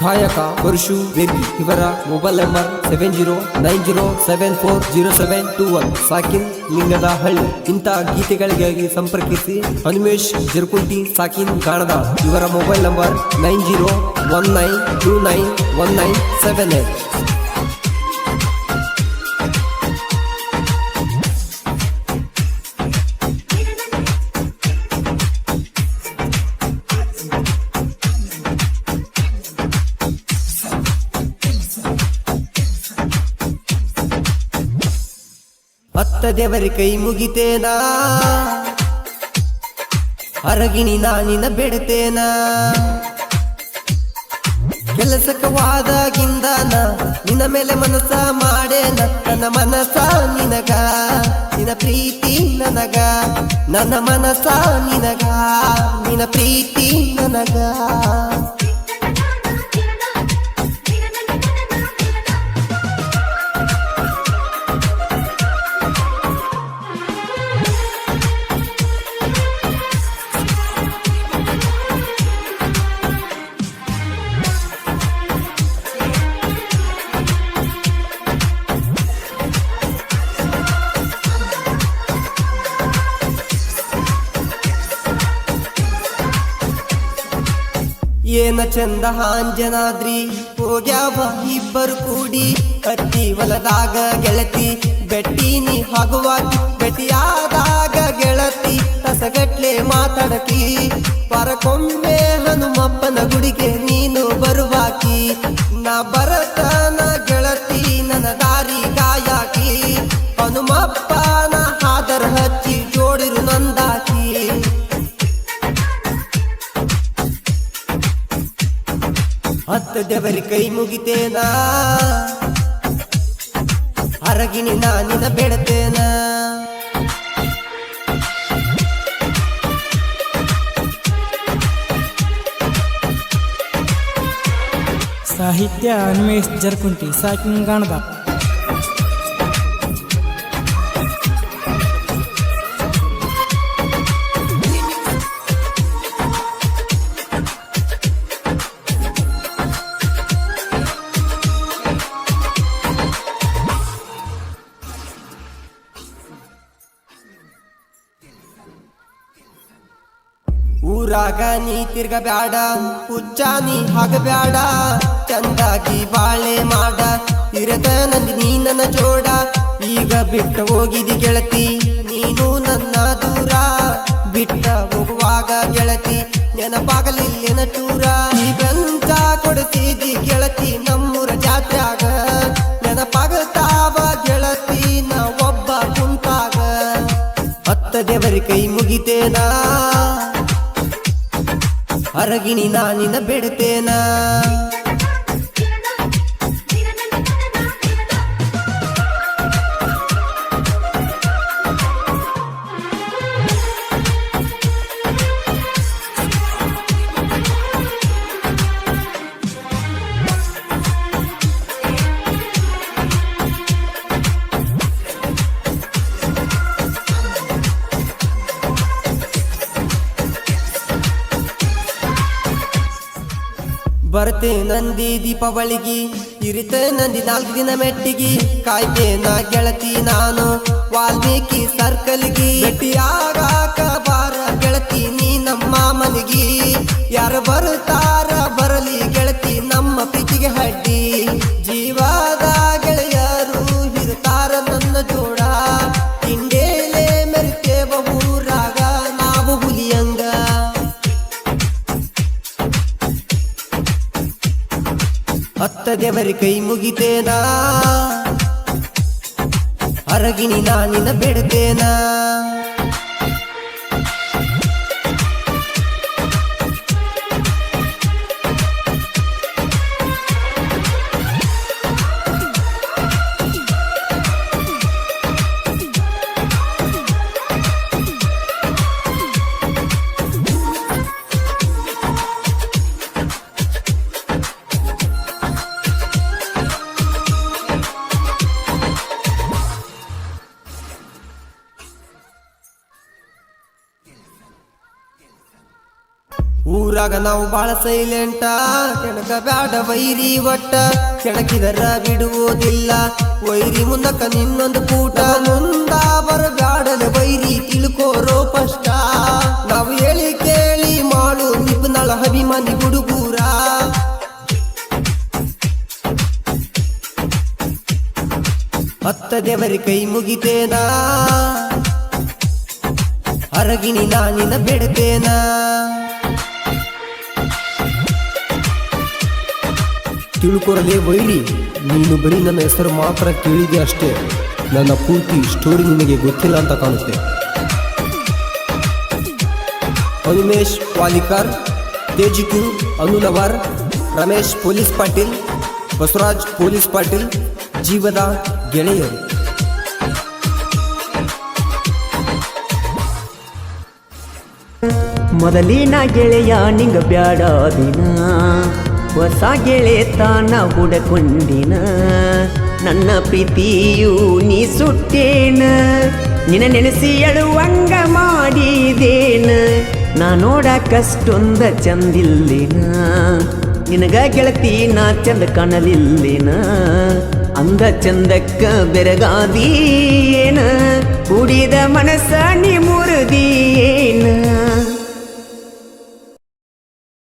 ಗಾಯಕ ಪರಶು ಬೇಬಿ ಇವರ mobile number seven zero nine zero seven four zero seven two one. ಸಾಕಿನ್ Lingadahalli ಇಂಥ ಗೀತೆಗಳಿಗಾಗಿ ಸಂಪರ್ಕಿಸಿ ಹನುಮೇಶ್ ಜರ್ಕುಂಟಿ ಸಾಕಿನ್ ಕಾಣದ ಇವರ mobile number nine zero one nine two nine one nine seven eight. ಹತ್ತ ದೇವರ ಕೈ ಮುಗಿತೇನಾ ಅರಗಿಣಿ ನಾನಿನ ಬೆಡತೇನ ಕೆಲಸಕ್ಕವಾದಾಗಿಂದಾನ ನಿನ್ನ ಮೇಲೆ ಮನಸ ಮಾಡೇನ, ನನ್ನ ಮನಸ ನಿನಗ, ನಿನ್ನ ಪ್ರೀತಿ ನನಗ, ನನ್ನ ಮನಸ ನಿನಗ, ನಿನ್ನ ಪ್ರೀತಿ ನನಗ. ಏನ ಚಂದ ಹಾಂಜನಾದ್ರಿ ಹೋಗ್ಯಾವ ಇಬ್ಬರು ಕೂಡಿ. ಕತ್ತಿ ಹೊಲದಾಗ ಗೆಳತಿ ಬೆಟ್ಟಿನಿ ಹಾಗುವ ಬೆಟ್ಟಿಯಾದಾಗ ಗೆಳತಿ ತಸಗಟ್ಲೆ ಮಾತಾಡಕಿ. ಪರಕೊಮ್ಮೆ ಹನುಮಪ್ಪನ ಗುಡಿಗೆ ನೀನು ಬರುವಾಕಿ. ನಾ ಬರತನ ಹತ್ತು ದೇವರಿ ಕೈ ಮುಗಿತೇನ? ಅರಗಿಣಿ ನಾನಿನ ಬೆಳತೇನ? ಸಾಹಿತ್ಯ ಅನ್ವೇಷ್ ಜರ್ಕುಂಟಿ ಸಾಕಿಂಗಾಣದ ಊರಾಗ ನೀ ತಿರ್ಗಬ್ಯಾಡ, ಹುಚ್ಚ ನೀ ಹಾಗಬ್ಯಾಡ, ಚಂದಾಗಿ ಬಾಳೆ ಮಾಡ ಇರದ ನಂದಿ ನೀ ನನ್ನ ಜೋಡ, ಈಗ ಬಿಟ್ಟ ಹೋಗಿದಿ ಗೆಳತಿ, ನೀನು ನನ್ನ ದೂರ, ಬಿಟ್ಟ ಹೋಗುವಾಗ ಗೆಳತಿ, ನೆನಪಾಗಲಿಲ್ಲಿನ ಟೂರ ಈ ಬೆಂಚ ಕೊಡಿಸಿದಿ ಗೆಳತಿ, ನಮ್ಮೂರ ಜಾತ್ಯಾಗ ನೆನಪಾಗತಾವ ಗೆಳತಿ ನ ಒಬ್ಬ ಕುಂತಾಗ, ಹತ್ತ ದೇವರಿ ಕೈ ಮುಗಿತೇನಾ? ಅರಗಿಣಿ ನಾನಿನ ಬಿಡ್ತೇನ ಬರ್ತೆ ನಂದಿ ದೀಪಾವಳಿಗಿ. ಇರಿತ ನಂದಿ ನಾಲ್ಕು ದಿನ ಮೆಟ್ಟಿಗಿ. ನಾ ಗೆಳತಿ ನಾನು, ವಾಲ್ಮೀಕಿ ಸರ್ಕಲ್ಗಿ ಬಾರ ಗೆಳತಿ ನೀ ನಮ್ಮ ಮನೆಗಿ. ಯಾರು ಬರುತ್ತಾರ ಬರಲಿ ಹತ್ತ ದೇವರಿ ಕೈ ಮುಗಿತೇನಾ? ಅರಗಿಣಿ ನಾನಿನ ಬಿಡ್ತೇನ? ಊರಾಗ ನಾವು ಬಾಳ ಸೈಲೆಂಟ ಕೆಣಕ ಬ್ಯಾಡ ವೈರಿ ಒಟ್ಟ. ಕೆಣಕಿದರ ಬಿಡುವುದಿಲ್ಲ. ವೈರಿ ಮುಂದಕ್ಕ ನಿನ್ನೊಂದು ಕೂಟ. ಮುಂದ ಬ್ಯಾಡನ ವೈರಿ ತಿಳ್ಕೋರೋ ಕಷ್ಟ. ನಾವು ಹೇಳಿ ಕೇಳಿ ಮಾಡು ನಿಪ್ನಳ ಅಭಿಮಾನಿ ಹುಡುಗೂರ. ಹತ್ತ ದೇವರಿ ಕೈ ಮುಗಿತೇನಾ? ಅರಗಿಣಿ ನಾನಿನ ಬಿಡ್ತೇನಾ? ತಿಳ್ಕೊರಲೇ ವೈರಿ ನೀನು ಬರೀ ನನ್ನ ಹೆಸರು ಮಾತ್ರ ಕೇಳಿದೆ ಅಷ್ಟೇ. ನನ್ನ ಪೂರ್ತಿ ಸ್ಟೋರಿ ನಿನಗೆ ಗೊತ್ತಿಲ್ಲ ಅಂತ ಕಾಣುತ್ತೆ. ಅನುಮೇಶ್ ವಾಲಿಕಾರ್ ತೇಜಿಕು ಅನುಲವಾರ್, ರಮೇಶ್ ಪೊಲೀಸ್ ಪಾಟೀಲ್, ಬಸವರಾಜ್ ಪೊಲೀಸ್ ಪಾಟೀಲ್, ಜೀವದ ಗೆಳೆಯರು. ಮೊದಲಿನ ಗೆಳೆಯ ನಿಂಗ ಬ್ಯಾಡ ದಿನ. ಹೊಸ ಗೆಳೆತಾನ ಹುಡಕೊಂಡಿನ? ನನ್ನ ಪ್ರೀತಿಯು ನೀ ಸುಟ್ಟೇನ? ನಿನ ನೆನೆಸಿ ಅಳುವಂಗ ಮಾಡಿದೇನ? ನಾ ನೋಡಕಷ್ಟೊಂದ ಚಂದಿಲ್ಲಿನ? ನಿನಗ ಗೆಳತಿ ನಾ ಚಂದ ಕಾಣಲಿಲ್ಲಿನ? ಅಂದ ಚಂದಕ್ಕ ಬೆರಗಾದೀನ ಕುಡಿದ ಮನಸ್ಸ ನೀ ಮುರಿದಿ